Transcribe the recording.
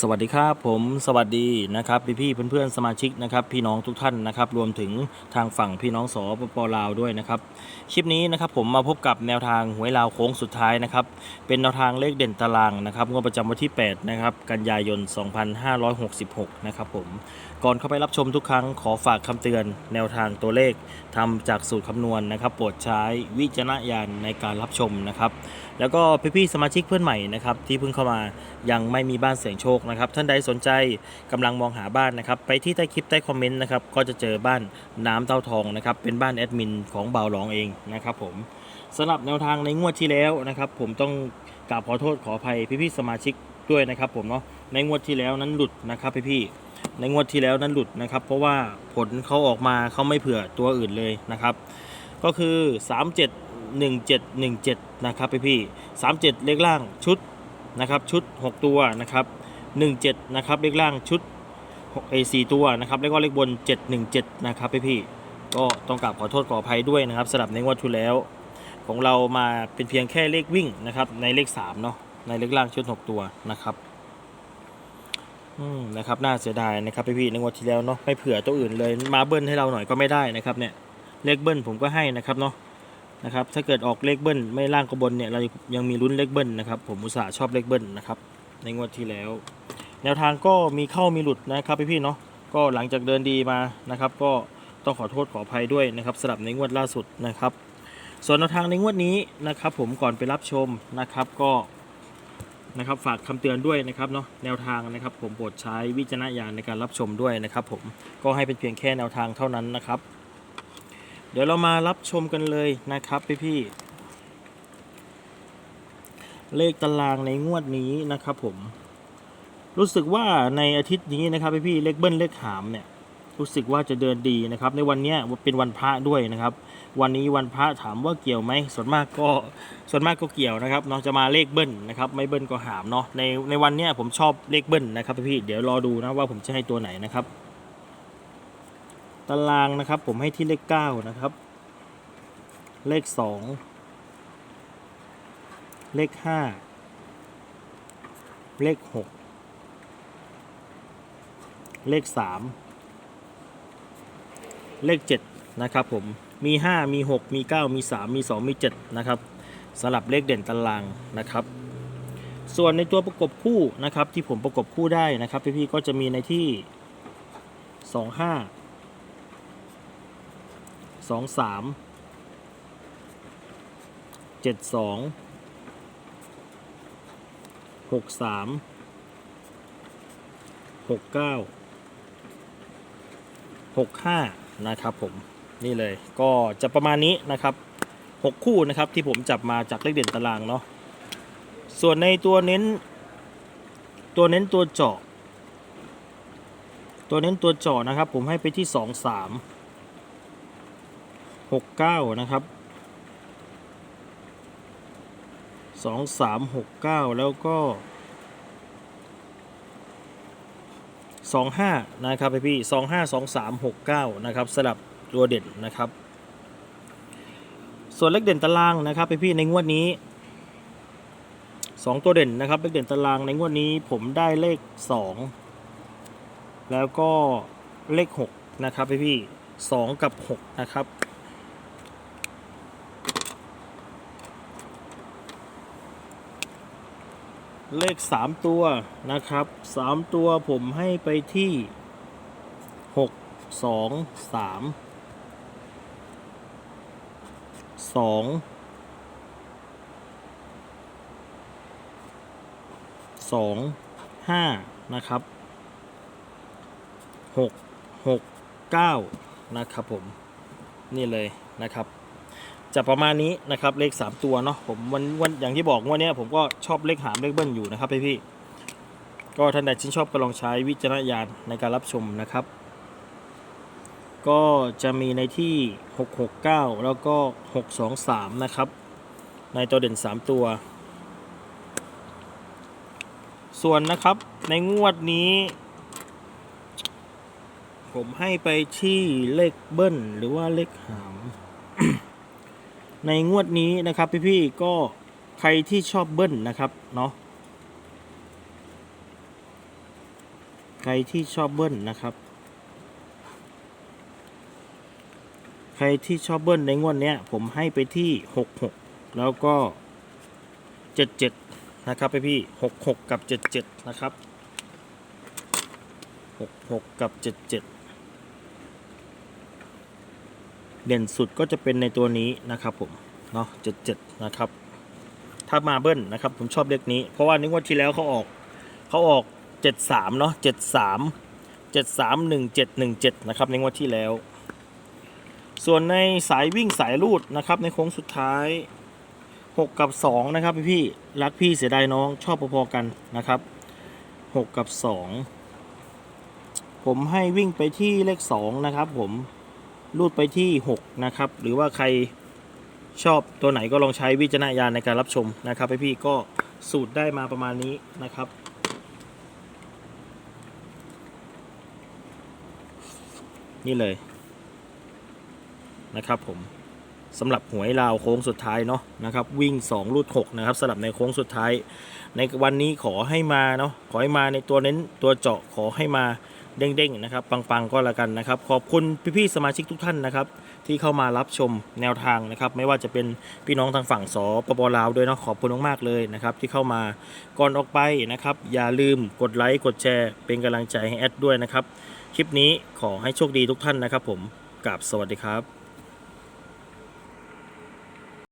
สวัสดีครับผมสวัสดีนะครับพี่พี่ๆเพื่อนๆสมาชิกนะครับพี่น้องทุกท่านนะครับรวมถึงทางฝั่งพี่น้องสปปลาวด้วยนะครับคลิปนี้นะครับผมมาพบกับแนวทางหวยลาวโค้งสุดท้ายนะครับเป็นแนวทางเลขเด่นตารางนะครับงวดประจำวันที่8นะครับกันยายน 2566นะครับผมก่อนเข้าไปรับชมทุกครั้งขอฝากคำเตือน แนวทางตัวเลขทำจากสูตรคำนวณนะครับโปรดใช้วิจารณญาณในการรับชมนะครับแล้วก็พี่ๆสมาชิกเพื่อนใหม่นะครับที่เพิ่งเข้ามายังไม่มีบ้านเสียงโชคนะครับท่านใดสนใจกำลังมองหาบ้านนะครับไปที่ใต้คลิปใต้คอมเมนต์นะครับก็จะเจอบ้านน้ำเต้าทองนะครับเป็นบ้านแอดมินของเบาหลองเองนะครับผมสำหรับแนวทางในงวดที่แล้วนะครับผมต้องกราบขอโทษขออภัยพี่ๆสมาชิกด้วยนะครับผมเนาะในงวดที่แล้วนั้นหลุดนะครับพี่ๆในงวดที่แล้วนั้นหลุดนะครับเพราะว่าผลเขาออกมาเขาไม่เผื่อตัวอื่นเลยนะครับก็คือ 37 1717 นะครับพี่พี่37 เลขล่างชุดนะครับชุด 6 ตัวนะครับ 17 นะครับ เลขล่างชุดเอสี่ตัวนะครับ แล้วก็เลขบน 717 นะครับพี่พี่ก็ต้องกราบขอโทษขออภัยด้วยนะครับสำหรับในงวดที่แล้ว ของเรามาเป็นเพียงแค่เลขวิ่งนะครับ ในเลข3เนาะในเลขล่างชุด 6 ตัวนะครับอืมนะครับน่าเสียดายนะครับพี่พี่ในงวดที่แล้วเนาะไม่เผื่อตัวอื่นเลยมาเบิ้ลให้เราหน่อยก็ไม่ได้นะครับเนี่ยเลขเบิ้ลผมก็ให้นะครับเนาะนะครับถ้าเกิดออกเลขเบิ้ลไม่ล่างก็บนเนี่ยเรายังมีลุ้นเลขเบิ้ลนะครับผมอุตส่าห์ชอบเลขเบิ้ลนะครับในงวดที่แล้ว แนวทางก็มีเข้ามีหลุดนะครับพี่ๆเนาะก็หลังจากเดินดีมานะครับ ก็ต้องขอโทษขออภัยด้วยนะครับสำหรับในงวดล่าสุดนะครับ ส่วนแนวทางในงวดนี้นะครับ ผมก่อนไปรับชมนะครับก็นะครับฝากคำเตือนด้วยนะครับเนาะแนวทางนะครับ ผมโปรดใช้วิจารณญาณในการรับชมด้วยนะครับ ผมก็ให้เป็นเพียงแค่แนวทางเท่านั้นนะครับ เดี๋ยวเรามารับชมกันเลยนะครับพี่พี่ๆเลขตารางในงวดนี้นะครับผม รู้สึกว่าในอาทิตย์นี้นะครับพี่พี่ๆเลขเบิ้ลเลขหามเนี่ยรู้สึกว่าจะเดินดีนะครับ ในวันเนี้ยเป็นวันพระด้วยนะครับ วันนี้วันพระถามว่าเกี่ยวไหมส่วนมากก็ส่วนมากก็เกี่ยวนะครับเนาะจะมาเลขเบิ้ลนะครับ ไม่เบิ้ลก็หามเนาะในในวันเนี้ยผมชอบเลขเบิ้ลนะครับพี่เดี๋ยวรอดูนะว่าผมจะให้ตัวไหนนะครับ ตารางนะครับ ผมให้ที่เลข9นะครับ เลข2เลข5เลข6 เลข 3 เลข 7 นะครับผม มี 5 มี 6 มี 9 มี 3 มี 2 มี 7 นะครับสำหรับเลขเด่นตารางนะครับ ส่วนในตัวประกบคู่นะครับที่ผมประกบคู่ได้นะครับพี่ๆก็จะมีในที่ 25สองสามเจ็ ดสองหกห้านะครับผมนี่เลยก็จะประมาณนี้นะครับหกคู่นะครับที่ผมจับมาจากเลขเด่นตารางเนาะส่วนในตัวเน้น ตัวเน้นตัวเจาะ ตัวเน้นตัวเจาะนะครับ ผมให้ไปที่สองสามหกเก้านะครับสองสามหกเก้าแล้วก็ สองห้านะครับพี่สองห้าสองสามหกเก้านะครับสลับตัวเด่นนะครับ ส่วนเลขเด่นตารางนะครับพี่ในงวดนี้สองตัวเด่นนะครับเลขเด่นตารางในงวดนี้ผมได้เลขสองแล้วก็เลขหกนะครับพี่ๆสองกับหกนะครับ เลข 3 ตัวนะครับ 3 ตัวผมให้ไปที่ 6 2 3 2 2 5 นะครับ 6 6 9 นะครับผม นี่เลยนะครับ จะประมาณนี้นะครับเลข 3 ตัวเนาะผมวันวันอย่างที่บอกงวันนี้ผมก็ชอบเลขหามเลขเบิ้ลอยู่นะครับพี่พี่ก็ท่านใดที่นชอบก็ลองใช้วิจารณญาณในการรับชมนะครับ ก็จะมีในที่ 669 แล้วก็ 623 นะครับ ในตัวเด่น 3 ตัว ส่วนนะครับในงวดนี้ ผมให้ไปที่เลขเบิ้ลหรือว่าเลขหาม ในงวดนี้นะครับพี่ๆก็ใครที่ชอบเบิ้ลนะครับเนาะใครที่ชอบเบิ้ลนะครับ ใครที่ชอบเบิ้ลในงวดนี้ผมให้ไปที่ 66 แล้วก็ 77 นะครับไปพี่ 66 กับ 77 นะครับ 66 กับ 77 เดเด่นสุดก็จะเป็นในตัวนี้นะครับผมเนาะเจ็ดเจ็ดนะครับ ถ้ามาเบิ้ลนะครับผมชอบเลขนี้ เพราะว่านึกว่าที่แล้วเขาออกเขาออกเจ็ดสามเนาะเจ็ดสามเจ็ดสามหนึ่งเจ็ดหนึ่งเจ็ดนะครับในงวดที่แล้ว ส่วนในสายวิ่งสายลูดนะครับในโค้งสุดท้าย 6 กับ 2 นะครับพี่พี่รักพี่เสียดายน้องชอบพอๆกันนะครับ 6 กับ 2 ผมให้วิ่งไปที่เลข 2 นะครับผม ลูดไปที่ 6 นะครับ หรือว่าใครชอบตัวไหนก็ลองใช้วิจารณญาณในการรับชมนะครับพี่พี่ก็สูตรได้มาประมาณนี้นะครับ นี่เลยนะครับผมสำหรับหวยลาวโค้งสุดท้ายเนาะนะครับ วิ่ง2ลูด6นะครับสำหรับในโค้งสุดท้าย ในวันนี้ขอให้มาเนาะขอให้มาในตัวเน้นตัวเจาะขอให้มา เด้งๆนะครับปังๆก็แล้วกันนะครับ ขอบคุณพี่ๆสมาชิกทุกท่านนะครับ ที่เข้ามารับชมแนวทางนะครับ ไม่ว่าจะเป็นพี่น้องทางฝั่งสปปลาวด้วยเนาะขอบคุณมากๆเลยนะครับที่เข้ามาก่อนออกไปนะครับ อย่าลืมกดไลค์กดแชร์ เป็นกำลังใจให้แอดด้วยนะครับ คลิปนี้ขอให้โชคดีทุกท่านนะครับ ผมกับสวัสดีครับ